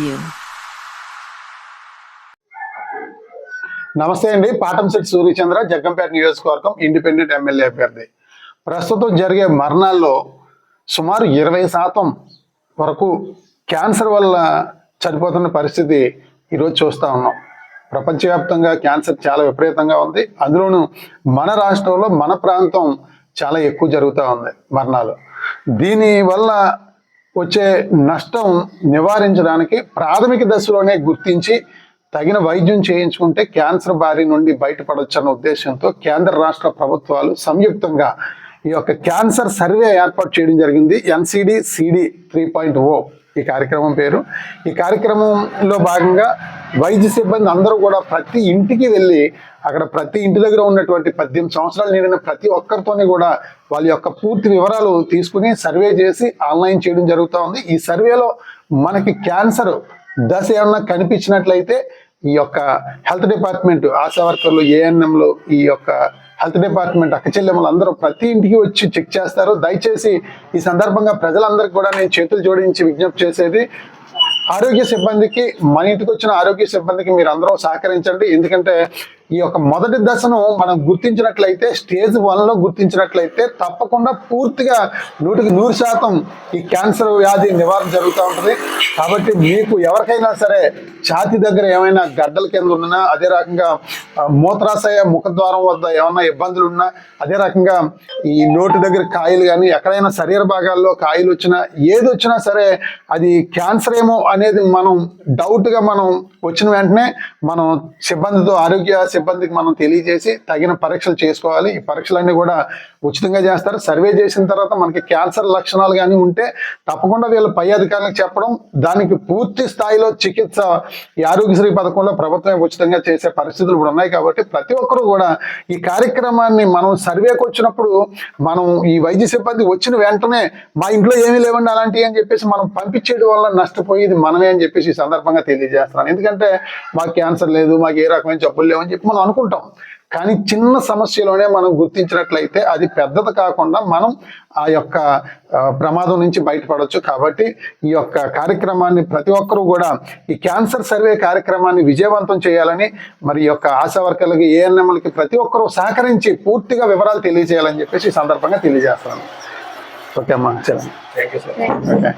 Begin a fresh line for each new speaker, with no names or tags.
you. నమస్తే అండి. పాటంశెట్టి సూర్యచంద్ర జగ్గంపేట నియోజకవర్గం ఇండిపెండెంట్ ఎమ్మెల్యే అభ్యర్థి. ప్రస్తుతం జరిగే మరణాల్లో సుమారు ఇరవై శాతం వరకు క్యాన్సర్ వల్ల చనిపోతున్న పరిస్థితి ఈరోజు చూస్తూ ఉన్నాం. ప్రపంచవ్యాప్తంగా క్యాన్సర్ చాలా విపరీతంగా ఉంది. అందులోనూ మన రాష్ట్రంలో మన ప్రాంతం చాలా ఎక్కువ జరుగుతూ ఉంది మరణాలు దీనివల్ల వచ్చే నష్టం నివారించడానికి ప్రాథమిక దశలోనే గుర్తించి తగిన వైద్యం చేయించుకుంటే క్యాన్సర్ బారి నుండి బయటపడొచ్చన్న ఉద్దేశంతో కేంద్ర రాష్ట్ర ప్రభుత్వాలు సంయుక్తంగా ఈ యొక్క క్యాన్సర్ సర్వే ఏర్పాటు చేయడం జరిగింది. NCD CD three point O. ఈ కార్యక్రమం పేరు. ఈ కార్యక్రమంలో భాగంగా వైద్య సిబ్బంది అందరూ కూడా ప్రతి ఇంటికి వెళ్ళి అక్కడ ప్రతి ఇంటి దగ్గర ఉన్నటువంటి పద్దెనిమిది సంవత్సరాలు నిండిన ప్రతి ఒక్కరితోని కూడా వాళ్ళ యొక్క పూర్తి వివరాలు తీసుకుని సర్వే చేసి ఆన్లైన్ చేయడం జరుగుతూ ఉంది. ఈ సర్వేలో మనకి క్యాన్సర్ దశ ఏమన్నా కనిపించినట్లయితే ఈ యొక్క హెల్త్ డిపార్ట్మెంట్ ఆశా వర్కర్లు ఏఎన్ఎంలు ఈ యొక్క హెల్త్ డిపార్ట్మెంట్ అక్క చెల్లెమ్మలు అందరూ ప్రతి ఇంటికి వచ్చి చెక్ చేస్తారు. దయచేసి ఈ సందర్భంగా ప్రజలందరికీ కూడా నేను చేతులు జోడించి విజ్ఞప్తి చేసేది ఆరోగ్య సిబ్బందికి మన ఇంటికి వచ్చిన ఆరోగ్య సిబ్బందికి మీరు అందరూ సహకరించండి. ఎందుకంటే ఈ యొక్క మొదటి దశను మనం గుర్తించినట్లయితే స్టేజ్ వన్లో గుర్తించినట్లయితే తప్పకుండా పూర్తిగా నూటికి నూరు శాతం ఈ క్యాన్సర్ వ్యాధి నివారణ జరుగుతూ ఉంటుంది. కాబట్టి మీకు ఎవరికైనా సరే ఛాతి దగ్గర ఏమైనా గడ్డల కింద ఉన్నా అదే రకంగా మూత్రాశయ ముఖద్వారం వద్ద ఏమైనా ఇబ్బందులు ఉన్నా అదే రకంగా ఈ నోటి దగ్గర కాయలు కానీ ఎక్కడైనా శరీర భాగాల్లో కాయలు వచ్చినా ఏది వచ్చినా సరే అది క్యాన్సర్ ఏమో అనేది మనం డౌట్గా మనం వచ్చిన వెంటనే మనం సిబ్బందితో ఆరోగ్య సిబ్బందికి మనం తెలియజేసి తగిన పరీక్షలు చేసుకోవాలి. ఈ పరీక్షలన్నీ కూడా ఉచితంగా చేస్తారు. సర్వే చేసిన తర్వాత మనకి క్యాన్సర్ లక్షణాలు కానీ ఉంటే తప్పకుండా వీళ్ళ పై అధికారులకు చెప్పడం దానికి పూర్తి స్థాయిలో చికిత్స ఈ ఆరోగ్యశ్రీ పథకంలో ప్రభుత్వం ఉచితంగా చేసే పరిస్థితులు కూడా ఉన్నాయి కాబట్టి ప్రతి ఒక్కరూ కూడా ఈ కార్యక్రమాన్ని మనం సర్వేకి వచ్చినప్పుడు మనం ఈ వైద్య సిబ్బంది వచ్చిన వెంటనే మా ఇంట్లో ఏమీ లేవండి అలాంటివి అని చెప్పేసి మనం పంపించేయడం వల్ల నష్టపోయేది మనమే అని చెప్పేసి ఈ సందర్భంగా తెలియజేస్తున్నాను. ఎందుకంటే మాకు క్యాన్సర్ లేదు మాకు ఏ రకమైన జబ్బులు లేవని చెప్పి మనం అనుకుంటాం. కానీ చిన్న సమస్యలోనే మనం గుర్తించినట్లయితే అది పెద్దది కాకుండా మనం ఆ యొక్క ప్రమాదం నుంచి బయటపడవచ్చు కాబట్టి ఈ యొక్క కార్యక్రమాన్ని ప్రతి ఒక్కరూ కూడా ఈ క్యాన్సర్ సర్వే కార్యక్రమాన్ని విజయవంతం చేయాలని మరి ఈ యొక్క ఆశా వర్కర్లకి ఏఎన్ఎంలకి ప్రతి ఒక్కరూ సహకరించి పూర్తిగా వివరాలు తెలియజేయాలని చెప్పేసి ఈ సందర్భంగా తెలియజేస్తాను ఓకే అమ్మా చలండి
థ్యాంక్ యూ సార్
ఓకే.